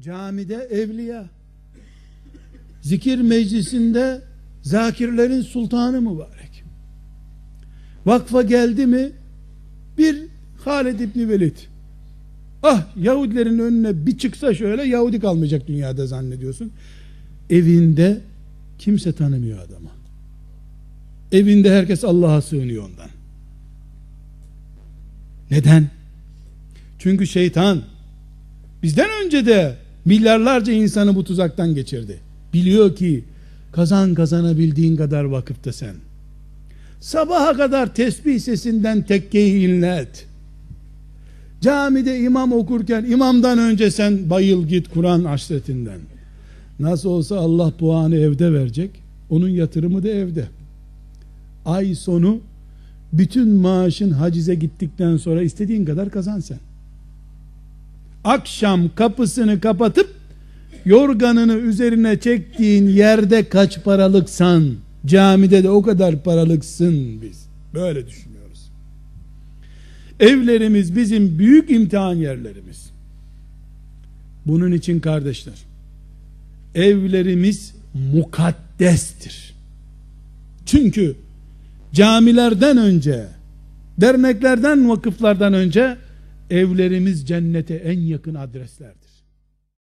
Camide evliya. Zikir meclisinde zakirlerin sultanı mübarek. Vakfa geldi mi bir Halid İbni Velid. Ah Yahudilerin önüne bir çıksa şöyle Yahudi kalmayacak dünyada zannediyorsun. Evinde kimse tanımıyor adamı. Evinde herkes Allah'a sığınıyor ondan. Neden? Çünkü şeytan bizden önce de milyarlarca insanı bu tuzaktan geçirdi. Biliyor ki kazan kazanabildiğin kadar vakıfta sen. Sabaha kadar tesbih sesinden tekkeyi inlet. Camide imam okurken imamdan önce sen bayıl git Kur'an aşretinden. Nasıl olsa Allah puanı evde verecek. Onun yatırımı da evde. Ay sonu bütün maaşın hacize gittikten sonra istediğin kadar kazan sen. Akşam kapısını kapatıp yorganını üzerine çektiğin yerde kaç paralıksan camide de o kadar paralıksın biz. Böyle düşünüyoruz. Evlerimiz bizim büyük imtihan yerlerimiz. Bunun için kardeşler evlerimiz mukaddestir. Çünkü camilerden önce derneklerden vakıflardan önce evlerimiz cennete en yakın adreslerdir.